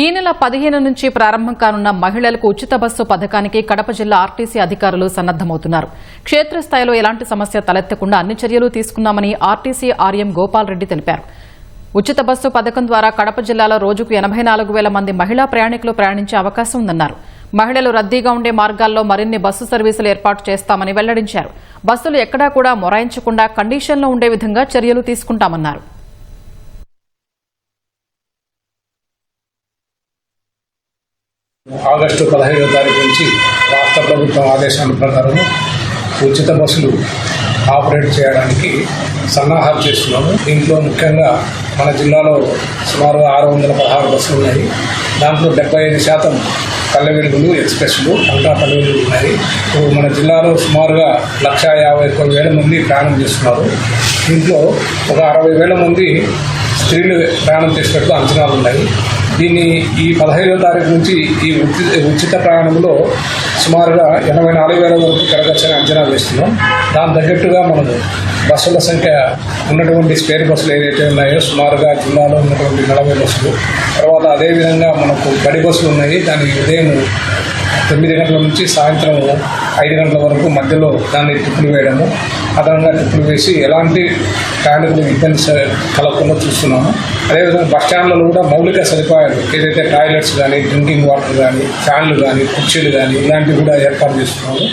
ఈ నెల పదిహేను నుంచి ప్రారంభం కానున్న మహిళలకు ఉచిత బస్సు పథకానికి కడప జిల్లా ఆర్టీసీ అధికారులు సన్నద్దమవుతున్నారు క్షేత్రస్థాయిలో ఎలాంటి సమస్య తలెత్తకుండా అన్ని చర్యలు తీసుకున్నామని ఆర్టీసీ ఆర్ఎం గోపాల్ రెడ్డి తెలిపారు. ఉచిత బస్సు పథకం ద్వారా కడప జిల్లాలో రోజుకు ఎనబై నాలుగు వేల మంది మహిళా ప్రయాణికులు ప్రయాణించే అవకాశం ఉందన్నారు. మహిళలు రద్దీగా ఉండే మార్గాల్లో మరిన్ని బస్సు సర్వీసులు ఏర్పాటు చేస్తామని వెల్లడించారు. బస్సులు ఎక్కడా కూడా మొరాయించకుండా కండిషన్లో ఉండే విధంగా చర్యలు తీసుకుంటామన్నారు. ఆగస్టు పదహైదవ తారీఖు నుంచి రాష్ట్ర ప్రభుత్వం ఆదేశాల ప్రకారం ఉచిత బస్సులు ఆపరేట్ చేయడానికి సన్నాహాలు చేస్తున్నాము. దీంట్లో ముఖ్యంగా మన జిల్లాలో సుమారు ఆరు వందల పదహారు బస్సులు ఉన్నాయి. దాంట్లో డెబ్బై ఐదు శాతం పల్లె వెలుగులు ఎక్స్ప్రెస్లు అంతా పల్లె వెలుగులు ఉన్నాయి. ఇప్పుడు మన జిల్లాలో సుమారుగా లక్ష యాభై ఒక్క వేల మంది ప్రయాణం చేస్తున్నారు. దీంట్లో ఒక అరవై వేల మంది స్త్రీలు ప్రయాణం చేసినట్లు అంచనాలు ఉన్నాయి. దీన్ని ఈ పదహైదో తారీఖు నుంచి ఈ ఉచిత ఉచిత ప్రయాణంలో సుమారుగా ఎనభై నాలుగు వేల వరకు పెరగచ్చని అంచనా వేస్తున్నాం. దాని తగ్గట్టుగా మనము బస్సుల సంఖ్య ఉన్నటువంటి స్పేర్ బస్సులు ఏదైతే ఉన్నాయో సుమారుగా జిల్లాలో ఉన్నటువంటి నలభై బస్సులు తర్వాత అదేవిధంగా మనకు బడి బస్సులు ఉన్నాయి. దానికి ఉదయం తొమ్మిది గంటల నుంచి సాయంత్రం ఐదు గంటల వరకు మధ్యలో దాన్ని టిప్పులు వేయడము. అదనంగా టిప్పులు వేసి ఎలాంటి ప్రయాణికులు ఇబ్బంది కలగకుండా చూస్తున్నాము. అదేవిధంగా బస్ స్టాండ్లలో కూడా మౌలిక సదుపాయాలు ఏదైతే టాయిలెట్స్ కానీ డ్రింకింగ్ వాటర్ కానీ ఫ్యాన్లు కానీ కుర్చీలు కానీ ఇలాంటివి కూడా ఏర్పాటు చేస్తున్నాము